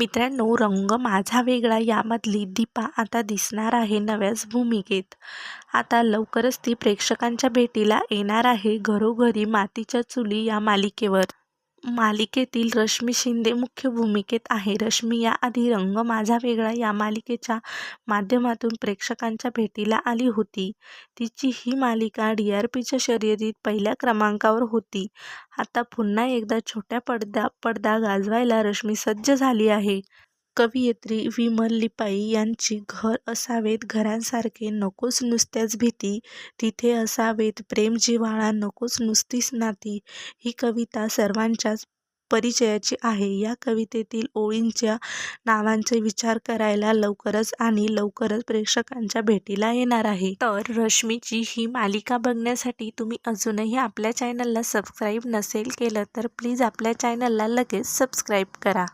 मित्रांनो रंग माझा वेगळा यामधली दीपा आता दिसणार आहे नव्याच भूमिकेत. आता लवकरच ती प्रेक्षकांच्या भेटीला येणार आहे घरोघरी मातीच्या चुली या मालिकेवर. मालिकेतील रश्मी शिंदे मुख्य भूमिकेत आहे. रश्मी याआधी रंग माझा वेगळा या मालिकेच्या माध्यमातून प्रेक्षकांच्या भेटीला आली होती. तिची ही मालिका डी आर पीच्या शर्यतीत पहिल्या क्रमांकावर होती. आता पुन्हा एकदा छोट्या पडद्या पडदा गाजवायला रश्मी सज्ज झाली आहे. कवयित्री विमल लिपाई यांची घर असावेत घरांसारखे नकोच नुसत्याच भीती. तिथे असावेत प्रेम जिव्हाळा नकोच नुसतीच नाती. ही कविता सर्वांच्याच परिचयाची आहे. या कवितेतील ओळींच्या नावांचे विचार करायला लवकरच आणि लवकरच प्रेक्षकांच्या भेटीला येणार आहे. तर रश्मीची ही मालिका बघण्यासाठी तुम्ही अजूनही आपल्या चॅनलला सबस्क्राईब नसेल केलं तर प्लीज आपल्या चॅनलला लगेच सबस्क्राईब करा.